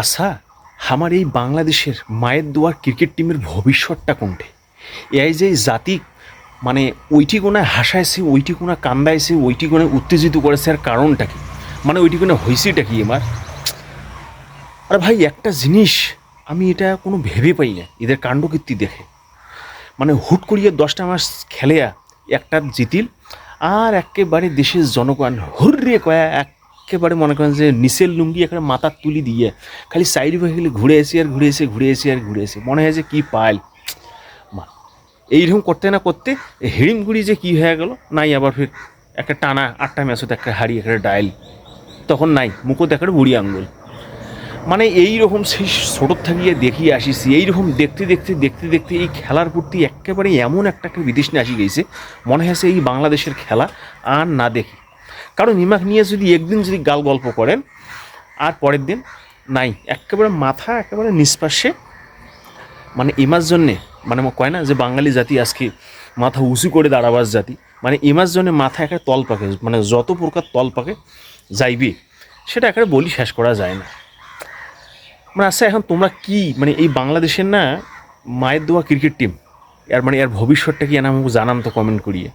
আচ্ছা আমার এই বাংলাদেশের মায়ের দোয়ার ক্রিকেট টিমের ভবিষ্যৎটা কোনটে? এই যে জাতি মানে ওইটি কোনায় হাসাইছে, ওইটি কোনা কান্দাইছে, ওইটি কোনায় উত্তেজিত করেছে আর কারণটা কি? মানে ওইটি কোনা হয়েছেটা কি আমার আর ভাই, একটা জিনিস আমি এটা কোনো ভেবে পাই না, এদের কাণ্ডকীর্তি দেখে। মানে হুট করিয়ে দশটা মাস খেলেয়া একটা জিতিল, আর একেবারে দেশের জনগণ হুররে কয়া একেবারে মনে করেন যে নিচের লুঙ্গি একেবারে মাথার তুলি দিয়ে খালি সাইড হয়ে ঘুরে এসে আর ঘুরে এসে ঘুরে এসে আর ঘুরে এসে। মনে হয় যে কী পাইল। মা, এইরকম করতে না করতে হিড়িমগুড়ি যে কী হয়ে গেল, নাই আবার ফির একটা টানা আটটা ম্যাচত একটা হাড়ি, একটা ডায়াল তখন নাই, মুখও দেখার বুড়ি আঙ্গুল। মানে এই রকম সেই ছোটোর থাকিয়ে দেখিয়ে আসিছি এই রকম দেখতে দেখতে দেখতে দেখতে এই খেলার প্রতি একেবারে এমন একটা একটা বিদেশ নিয়ে আসি গেছে। মনে হয়েছে এই বাংলাদেশের খেলা আর না দেখি। কারণ ইমাক নিয়ে যদি একদিন যদি গাল গল্প করেন, আর পরের দিন নাই। একেবারে মাথা, একেবারে নিষ্পাশে মানে ইমার জন্যে মানে কয় না, যে বাঙালি জাতি আজকে মাথা উঁচু করে দাঁড়াবার জাতি। মানে ইমার জন্যে মাথা একটা তল পাকে মানে যত প্রকার তল পাকে, যাইবে। সেটা একেবারে বলি শেষ করা যায় না। মানে আচ্ছা এখন তোমরা কি মানে এই বাংলাদেশের না মায়ের দোয়া ক্রিকেট টিম, এর মানে এর ভবিষ্যৎটা কি এনে আমাকে জানান তো কমেন্ট করিয়ে।